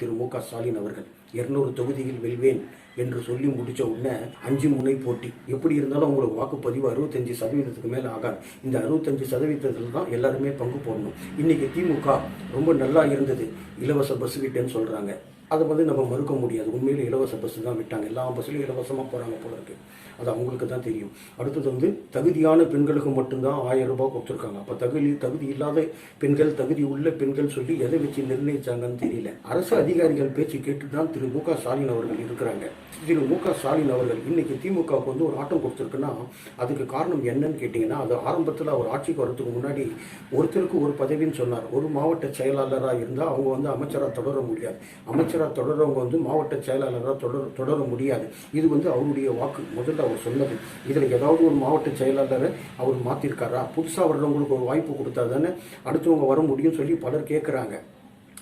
திரு மு க ஸ்டாலின் அவர்கள் இருநூறு தொகுதியில் வெல்வேன் என்று சொல்லி முடிச்ச உடனே அஞ்சு முனை போட்டி. எப்படி இருந்தாலும் உங்களுக்கு வாக்குப்பதிவு அறுபத்தஞ்சு சதவீதத்துக்கு மேலே ஆகாது. இந்த அறுபத்தஞ்சு சதவீதத்தில் தான் எல்லாருமே பங்கு போடணும். இன்னைக்கு திமுக ரொம்ப நல்லா இருந்தது. இலவச பஸ் விட்டேன்னு சொல்றாங்க. அதை வந்து நம்ம மறுக்க முடியாது. உண்மையில் இலவச பஸ் தான் விட்டாங்க. எல்லா பஸ்லையும் இலவசமாக போகிறாங்க போல இருக்கு. அது அவங்களுக்கு தான் தெரியும். அடுத்தது வந்து தகுதியான பெண்களுக்கு மட்டும்தான் ஆயிரம் ரூபாய் கொடுத்துருக்காங்க. அப்போ தகுதி தகுதி இல்லாத பெண்கள் தகுதி உள்ள பெண்கள் சொல்லி எதை வச்சு நிர்ணயிச்சாங்கன்னு தெரியல. அரசு அதிகாரிகள் பேச்சு கேட்டு தான் திரு மு க ஸ்டாலின் அவர்கள் இருக்கிறாங்க. திரு மு க ஸ்டாலின் அவர்கள் இன்னைக்கு திமுகவுக்கு வந்து ஒரு ஆட்டம் கொடுத்துருக்குன்னா அதுக்கு காரணம் என்னன்னு கேட்டிங்கன்னா அது ஆரம்பத்தில் அவர் ஆட்சிக்கு வரதுக்கு முன்னாடி ஒருத்தருக்கு ஒரு பதவின்னு சொன்னார். ஒரு மாவட்ட செயலாளராக இருந்தால் அவங்க வந்து அமைச்சராக தொடர முடியாது. அமைச்சர் அமைச்சராக தொடர்றவங்க வந்து மாவட்ட செயலாளராக தொடர தொடர முடியாது. இது வந்து அவருடைய வாக்கு. முதல்ல அவர் சொன்னது. இதில் ஏதாவது ஒரு மாவட்ட செயலாளரை அவர் மாற்றிருக்காரா புதுசாக வர்றவங்களுக்கு ஒரு வாய்ப்பு கொடுத்தா தானே அடுத்தவங்க வர முடியும்னு சொல்லி பலர் கேட்குறாங்க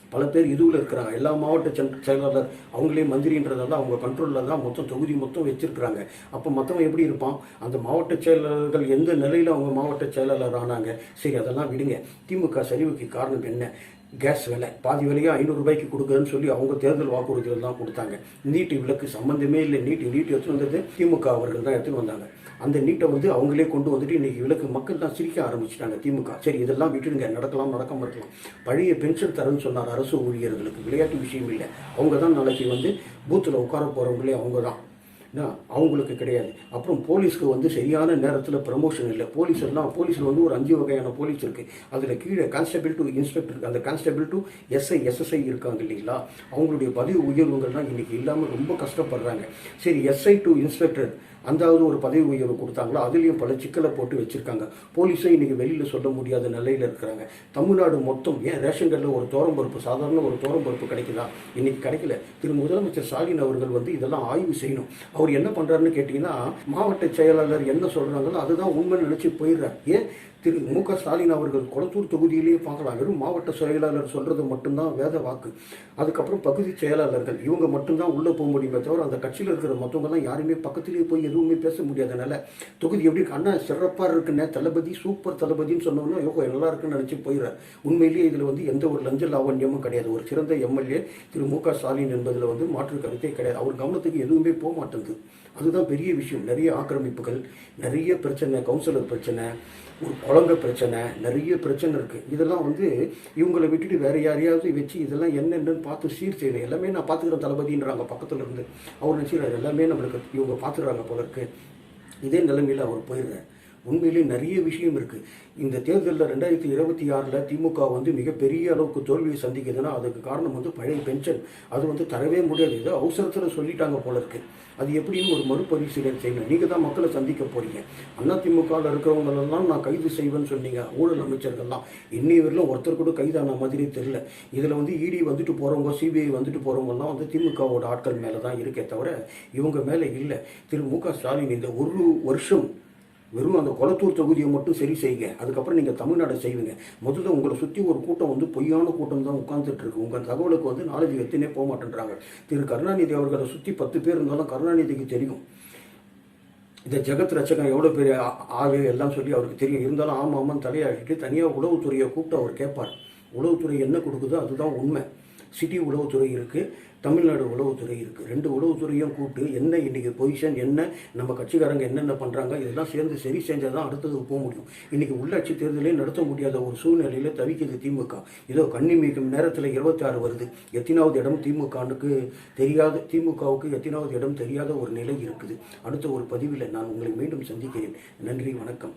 பல பேர் இதுவில் இருக்கிறாங்க. எல்லா மாவட்ட சென்- செயலாளர் அவங்களே மந்திரின்றதால அவங்க கண்ட்ரோலில் தான் மொத்தம் தொகுதி மொத்தம் வச்சுருக்கிறாங்க. அப்போ மொத்தம் எப்படி இருப்பான்? அந்த மாவட்ட செயலாளர்கள் எந்த நிலையில் அவங்க மாவட்ட செயலாளர் ஆனாங்க? சரி அதெல்லாம் விடுங்க. திமுக சரிவுக்கு காரணம் என்ன? கேஸ் விலை பாதி விலையை ஐநூறுரூபாய்க்கு கொடுக்குறேன்னு சொல்லி அவங்க தேர்தல் வாக்குறுதிகள் தான் கொடுத்தாங்க. நீட்டு விலக்கு சம்பந்தமே இல்லை. நீட்டு நீட் எடுத்துகிட்டு வந்தது திமுக அவர்கள் தான் எடுத்துகிட்டு வந்தாங்க. அந்த நீட்டை வந்து அவங்களே கொண்டு வந்துட்டு இன்னைக்கு விலக்கு மக்கள் தான் சிரிக்க ஆரம்பிச்சிட்டாங்க திமுக. சரி இதெல்லாம் விட்டுடுங்க. நடக்கலாம் நடக்க இருக்கலாம். பழைய பென்ஷன் தரேன்னு சொன்னார் அரசு ஊழியர்களுக்கு. விளையாட்டு விஷயம் இல்லை. அவங்க தான் நாளைக்கு வந்து பூத்தில் உட்கார போகிறவங்களே அவங்க தான். அவங்களுக்கு கிடையாது. அப்புறம் போலீஸ்க்கு வந்து சரியான நேரத்தில் ப்ரமோஷன் இல்லை. போலீஸ் எல்லாம் போலீஸில் வந்து ஒரு அஞ்சு வகையான போலீஸ் இருக்குது அதில் கீழே கான்ஸ்டபிள் டு இன்ஸ்பெக்டர் அந்த கான்ஸ்டபிள் டு எஸ்ஐ எஸ்எஸ்ஐ இருக்காங்க இல்லைங்களா? அவங்களுடைய பதவி உயர்வுகள்லாம் இன்றைக்கி இல்லாமல் ரொம்ப கஷ்டப்படுறாங்க. சரி எஸ்ஐ டு இன்ஸ்பெக்டர் அந்தாவது ஒரு பதவி உயர்வு கொடுத்தாங்களோ? அதுலேயும் பல சிக்கலை போட்டு வச்சுருக்காங்க. போலீஸே இன்றைக்கி வெளியில் சொல்ல முடியாத நிலையில் இருக்கிறாங்க. தமிழ்நாடு மொத்தம் ஏன் ரேஷன் கார்டில் ஒரு தோரம்பருப்பு சாதாரண ஒரு தோரம்பருப்பு கிடைக்குதா? இன்றைக்கி கிடைக்கல. திரு முதலமைச்சர் ஸ்டாலின் அவர்கள் வந்து இதெல்லாம் ஆய்வு செய்யணும். அவர் என்ன பண்ணுறாருன்னு கேட்டிங்கன்னா மாவட்ட செயலாளர் என்ன சொல்கிறாங்களோ அதுதான் உண்மை நினச்சி போயிடுறாரு. ஏன்? திரு மு க ஸ்டாலின் அவர்கள் கொளத்தூர் தொகுதியிலேயே பார்க்கலாம் வெறும் மாவட்ட செயலாளர் சொல்கிறது மட்டும்தான் வேத வாக்கு. அதுக்கப்புறம் பகுதி செயலாளர்கள் இவங்க மட்டும்தான் உள்ளே போக முடியுமே தவிர அந்த கட்சியில் இருக்கிற மற்றவங்கலாம் யாருமே பக்கத்துலேயே போய் எதுவுமே பேச முடியாதனால தொகுதி எப்படி இருக்கு? அண்ணா சிறப்பாக இருக்குண்ணே தளபதி சூப்பர் தளபதின்னு சொன்னோம்னா யோகோ நல்லா இருக்குன்னு நினச்சி போயிடுறார். உண்மையிலேயே இதில் வந்து எந்த ஒரு லஞ்ச லாவண்யமும் கிடையாது. ஒரு சிறந்த எம்எல்ஏ திரு மு க ஸ்டாலின் என்பதில் வந்து மாற்று கருத்தே கிடையாது. அவர் கவனத்துக்கு எதுவுமே போக மாட்டேங்குது. அதுதான் பெரிய விஷயம். நிறைய ஆக்கிரமிப்புகள் நிறைய பிரச்சனை கவுன்சிலர் பிரச்சனை ஒரு குழந்த பிரச்சனை நிறைய பிரச்சனை இருக்குது இதெல்லாம் வந்து இவங்களை விட்டுட்டு வேற யாரையாவது வச்சு இதெல்லாம் என்னென்னு பார்த்து சீர் செய்யணும். எல்லாமே நான் பார்த்துக்கிறேன் தளபதின்றாங்க பக்கத்தில் இருந்து. அவர் நினச்சிக்கிறார் எல்லாமே நம்மளுக்கு இவங்க பார்த்துடுறாங்க போல இருக்கு. இதே நிலைமையில் அவர் போயிடுறார். உண்மையிலே நிறைய விஷயம் இருக்கு. இந்த தேர்தலில் ரெண்டாயிரத்தி இருபத்தி ஆறில் திமுக வந்து மிகப்பெரிய அளவுக்கு தோல்வியை சந்திக்குதுன்னா அதுக்கு காரணம் வந்து பழைய பென்ஷன் அது வந்து தரவே முடியாது. ஏதோ அவசரத்தில் சொல்லிட்டாங்க போல இருக்கு. அது எப்படின்னு ஒரு மறுபரிசீலனை செய்யணும். நீங்கள் தான் மக்களை சந்திக்க போறீங்க. அண்ணா திமுகவில் இருக்கிறவங்களெல்லாம் நான் கைது செய்வேன்னு சொன்னீங்க. ஊழல் அமைச்சர்கள்லாம். இன்னி வரையிலும் ஒருத்தர் கூட கைதான மாதிரி தெரியல. இதில் வந்து இடி வந்துட்டு போகிறவங்க சிபிஐ வந்துட்டு போகிறவங்கலாம் வந்து திமுகவோட ஆட்கள் மேலே தான் இருக்கே தவிர இவங்க மேலே இல்லை. திரு மு க ஸ்டாலின் இந்த ஒரு வருஷம் வெறும் அந்த கொளத்தூர் தொகுதியை மட்டும் சரி செய்யுங்க அதுக்கப்புறம் நீங்கள் தமிழ்நாடை செய்வீங்க. முதல்ல உங்களை சுற்றி ஒரு கூட்டம் வந்து பொய்யான கூட்டம் தான் உட்காந்துட்டு இருக்கு. உங்கள் தகவலுக்கு வந்து நாலேஜ் எத்தனே போக மாட்டேன்றாங்க. திரு கருணாநிதி அவர்களை சுற்றி பத்து பேர் இருந்தாலும் கருணாநிதிக்கு தெரியும். இந்த ஜெகத் ரச்சகன் எவ்வளோ பெரிய ஆ- ஆளு எல்லாம் சொல்லி அவருக்கு தெரியும். இருந்தாலும் ஆமாம் ஆமாம் தலையாகிட்டு தனியாக உளவுத்துறையை கூப்பிட்டு அவர் கேட்பார். உளவுத்துறை என்ன கொடுக்குதோ அதுதான் உண்மை. சிட்டி உளவுத்துறை இருக்குது தமிழ்நாடு உளவுத்துறை இருக்குது ரெண்டு உளவுத்துறையும் கூப்பிட்டு என்ன இன்னைக்கு பொசிஷன் என்ன நம்ம கட்சிக்காரங்க என்னென்ன பண்ணுறாங்க இதெல்லாம் சேர்ந்து சரி செஞ்சால் தான் அடுத்தது போக முடியும். இன்றைக்கி உள்ளாட்சி தேர்தலே நடத்த முடியாத ஒரு சூழ்நிலையில் தவிக்கிறது திமுக. ஏதோ கண்ணி மீக்கும் நேரத்தில் இருபத்தி ஆறு வருது. எத்தனாவது இடம் திமுகனுக்கு தெரியாத திமுகவுக்கு எத்தனாவது இடம் தெரியாத ஒரு நிலை இருக்குது. அடுத்த ஒரு பதிவில் நான் உங்களை மீண்டும் சந்திக்கிறேன். நன்றி வணக்கம்.